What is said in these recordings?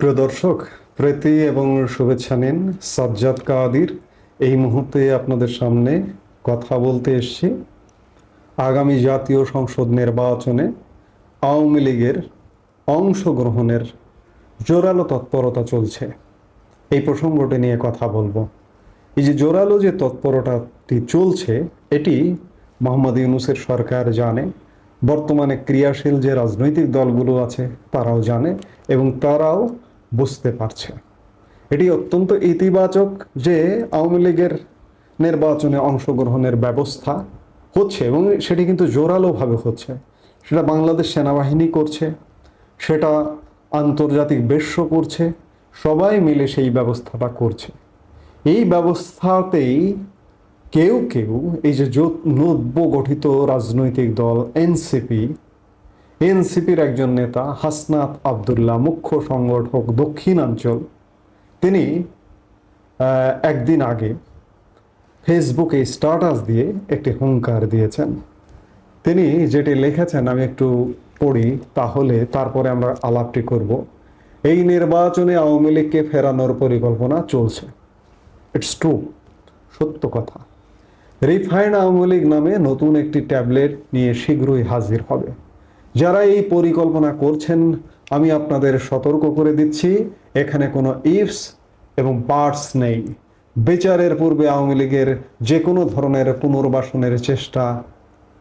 প্রিয় দর্শক, প্রীতি এবং শুভেচ্ছা নিন সাজ্জাদ কাদির। এই মুহূর্তে আপনাদের সামনে কথা বলতে এসেছি আগামী জাতীয় সংসদ নির্বাচনে আওয়ামী লীগের অংশগ্রহণের জোরালো তৎপরতা চলছে। এই প্রসঙ্গটি নিয়ে কথা বলব। এই যে জোরালো যে তৎপরতাটি চলছে, এটি মোহাম্মদ ইউনুসের সরকার জানে, বর্তমানে ক্রিয়াশীল যে রাজনৈতিক দলগুলো আছে, তারাও জানে এবং তারাও বুঝতে পারছে। এটি অত্যন্ত ইতিবাচক যে আওয়ামী লীগের নির্বাচনে অংশগ্রহণের ব্যবস্থা হচ্ছে এবং সেটি কিন্তু জোরালোভাবে হচ্ছে। সেটা বাংলাদেশ সেনাবাহিনী করছে, সেটা আন্তর্জাতিক বেশ্য করছে, সবাই মিলে সেই ব্যবস্থাটা করছে। এই ব্যবস্থাতেই কেউ কেউ এই যে, নব্য গঠিত রাজনৈতিক দল এনসিপি এনসিপির একজন নেতা, হাসনাত আবদুল্লাহ, মুখ্য সংগঠক দক্ষিণাঞ্চল, তিনি একদিন আগে ফেসবুকে স্ট্যাটাস দিয়ে একটি হুঙ্কার দিয়েছেন। তিনি যেটি লিখেছেন, আমি একটু পড়ি, তাহলে তারপরে আমরা আলাপটি করব। এই নির্বাচনে আওয়ামী লীগকে ফেরানোর পরিকল্পনা চলছে। ইটস ট্রু সত্য কথা। রিফাইন্ড আওয়ামী লীগ নামে নতুন একটি ট্যাবলেট নিয়ে শীঘ্রই হাজির হবে। যারা এই পরিকল্পনা করছেন, আমি আপনাদের সতর্ক করে দিচ্ছি, এখানে কোনো ইফস এবং বার্ডস নেই। বিচারের পূর্বে আওয়ামী লীগের যে কোনো ধরনের পুনর্বাসনের চেষ্টা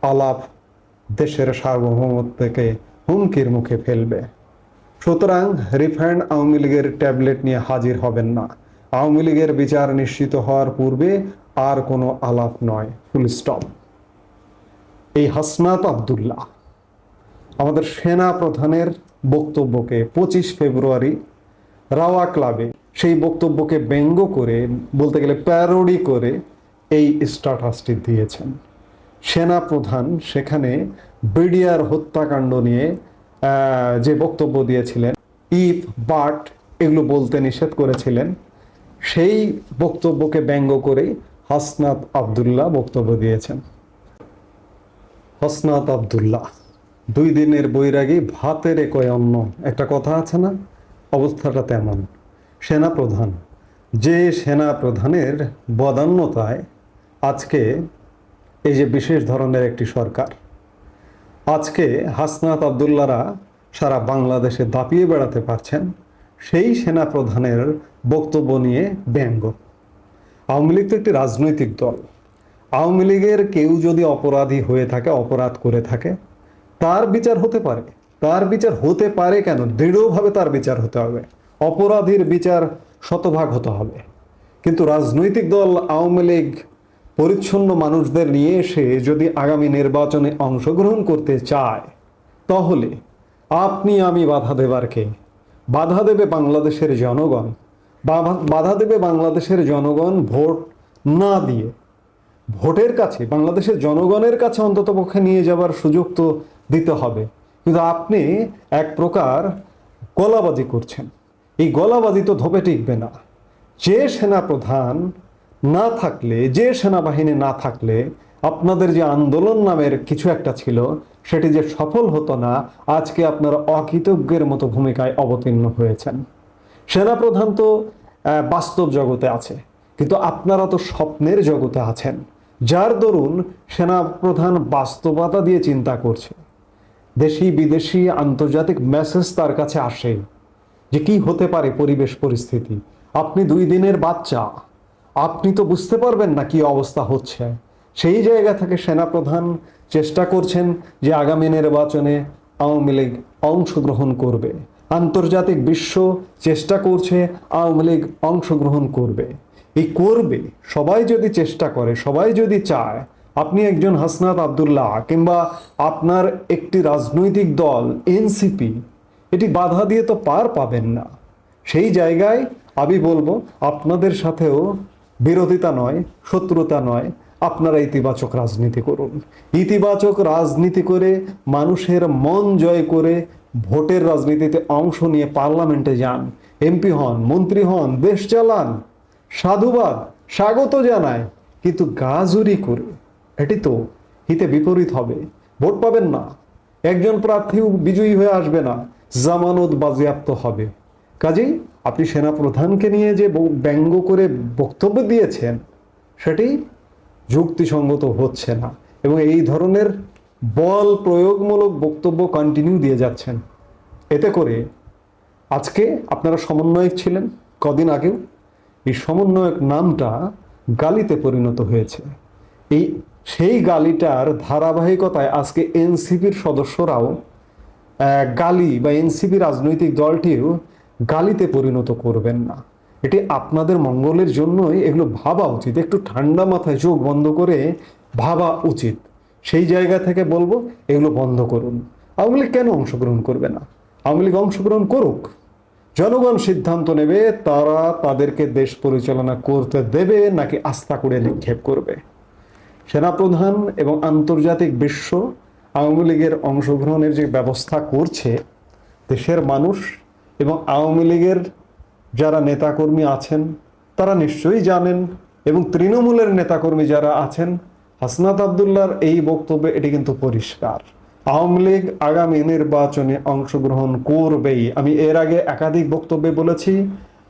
আলাপ দেশের সার্বভৌমত্বকে হুমকির মুখে ফেলবে। সুতরাং রিফাইন্ড আওয়ামী লীগের ট্যাবলেট নিয়ে হাজির হবেন না। আওয়ামী লীগের বিচার নিশ্চিত হওয়ার পূর্বে আর কোনো আলাপ নয়। Full stop. এই হাসনাত আবদুল্লাহ। আমাদের সেনা প্রধানের বক্তব্যকে পঁচিশ ফেব্রুয়ারি রাওয়া ক্লাবে সেই বক্তব্যকে ব্যঙ্গ করে, বলতে গেলে প্যারোডি করে এই স্ট্যাটাসটি দিয়েছেন। সেনা প্রধান সেখানে বিডিআর হত্যাকাণ্ড নিয়ে যে বক্তব্য দিয়েছিলেন, ইফ বাট এগুলো বলতে নিষেধ করেছিলেন, সেই বক্তব্যকে ব্যঙ্গ করে হাসনাত আবদুল্লাহ বক্তব্য দিয়েছেন। হসনাত আবদুল্লাহ। দুই দিনের বৈরাগী ভাতের একই অন্ন। একটা কথা আছে না? অবস্থাটা তেমন। সেনা প্রধান যে সেনা প্রধানের বদান্যতায় আজকে এই যে বিশেষ ধরনের একটি সরকার, আজকে হাসনাত আবদুল্লারা সারা বাংলাদেশে দাপিয়ে বেড়াতে পারছেন, সেই সেনা প্রধানের বক্তব্য নিয়ে ব্যঙ্গ। আওয়ামী লীগ তো একটি রাজনৈতিক দল। আওয়ামী লীগের কেউ যদি অপরাধী হয়ে থাকে, অপরাধ করে থাকে তার বিচার হতে পারে। তার বিচার হতে পারে কেন? দৃঢ়ভাবে তার বিচার হতে হবে। অপরাধীর বিচার শতভাগ হতে হবে। কিন্তু রাজনৈতিক দল, আওয়ামী লীগ, পরিচ্ছন্ন মানুষদের নিয়ে এসে যদি আগামী নির্বাচনে অংশগ্রহণ করতে চায়, তাহলে আপনি আমি বাধা দেবার কে? বাধা দেবে বাংলাদেশের জনগণ। বাধা- দেবে বাংলাদেশের জনগণ ভোট না দিয়ে। ভোটের কাছে, বাংলাদেশের জনগণের কাছে অন্ততপক্ষে নিয়ে যাবার সুযোগ তো দিতে হবে। কিন্তু আপনি এক প্রকার গলাবাজি করছেন। এই গলাবাজি তো ধোপে টিকবে না। যে সেনা প্রধান না থাকলে, যে সেনাবাহিনী না থাকলে, আপনাদের যে আন্দোলন নামের কিছু একটা ছিল, সেটি যে সফল হতো না, আজকে আপনারা অকৃতজ্ঞের মতো ভূমিকায় অবতীর্ণ হয়েছেন। সেনাপ্রধান তো বাস্তব জগতে আছে। কিন্তু আপনারা তো স্বপ্নের জগতে আছেন। যার দরুন সেনাপ্রধান বাস্তবতা দিয়ে চিন্তা করছে। দেশি বিদেশি আন্তর্জাতিক মেসেজ তার কাছে আসে যে কি হতে পারে পরিবেশ পরিস্থিতি। আপনি দুই দিনের বাচ্চা। আপনি তো বুঝতে পারবেন না কি অবস্থা হচ্ছে। সেই জায়গা থেকে সেনাপ্রধান চেষ্টা করছেন যে আগামী নির্বাচনে আওয়ামী লীগ অংশগ্রহণ করবে। আন্তর্জাতিক বিশ্ব চেষ্টা করছে আওয়ামী লীগ অংশগ্রহণ করবে। এই করবে, সবাই যদি চেষ্টা করে, সবাই যদি চায়, আপনি একজন হাসনাত আবদুল্লাহ কিংবা আপনার একটি রাজনৈতিক দল, এনসিপি, এটি বাধা দিয়ে তো পার পাবেন না। সেই জায়গায় আমি বলব, আপনাদের সাথেও বিরোধিতা নয়, শত্রুতা নয়, আপনারা ইতিবাচক রাজনীতি করুন। ইতিবাচক রাজনীতি করে, মানুষের মন জয় করে ভোটের রাজনীতিতে অংশ নিয়ে পার্লামেন্টে যান। এমপি হন, মন্ত্রী হন, দেশ চালান সাধুবাদ, স্বাগত জানায়, কিন্তু গাজুরি করে। এটি তো হিতে বিপরীত হবে। ভোট পাবেন না। একজন প্রার্থী বিজয়ী হয়ে আসবে না। জামানত বাজেয়াপ্ত হবে। কাজেই আপনি সেনাপ্রধানকে নিয়ে যে ব্যঙ্গ করে বক্তব্য দিয়েছেন, সেটি যুক্তিসঙ্গত হচ্ছে না এবং এই ধরনের বল প্রয়োগমূলক বক্তব্য কন্টিনিউ দিয়ে যাচ্ছেন। এতে করে আজকে আপনারা সমন্বয়ক ছিলেন, কদিন আগেও এই সমন্বয়ক নামটা গালিতে পরিণত হয়েছে। এই সেই গালিটার ধারাবাহিকতায় আজকে এনসিপির সদস্যরাও গালি বা এনসিপি রাজনৈতিক দলটিও গালিতে পরিণত করবেন না। এটি আপনাদের মঙ্গলের জন্যই এগুলো ভাবা উচিত। একটু ঠান্ডা মাথায় চোখ বন্ধ করে ভাবা উচিত। সেই জায়গা থেকে বলব, এগুলো বন্ধ করুন। আওয়ামী লীগ কেন অংশগ্রহণ করবে না? আওয়ামী লীগ অংশগ্রহণ করুক। জনগণ সিদ্ধান্ত নেবে, তারা তাদেরকে দেশ পরিচালনা করতে দেবে নাকি আস্থা করে নিক্ষেপ করবে। সেনাপ্রধান এবং আন্তর্জাতিক বিশ্ব আওয়ামী লীগের অংশগ্রহণের যে ব্যবস্থা করছে, দেশের মানুষ এবং আওয়ামী লীগের যারা নেতাকর্মী আছেন, তারা নিশ্চয়ই জানেন এবং তৃণমূলের নেতাকর্মী যারা আছেন, হাসনাত আবদুল্লার এই বক্তব্যে এটি কিন্তু পরিষ্কার। আওয়ামী লীগ আগামী নির্বাচনে অংশগ্রহণ করবেই। আমি এর আগে একাধিক বক্তব্যে বলেছি,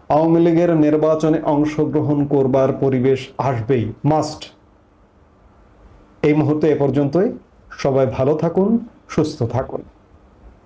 আওয়ামী লীগের নির্বাচনে অংশগ্রহণ করবার পরিবেশ আসবেই মাস্ট এই মুহূর্তে এ পর্যন্তই। সবাই ভালো থাকুন, সুস্থ থাকুন।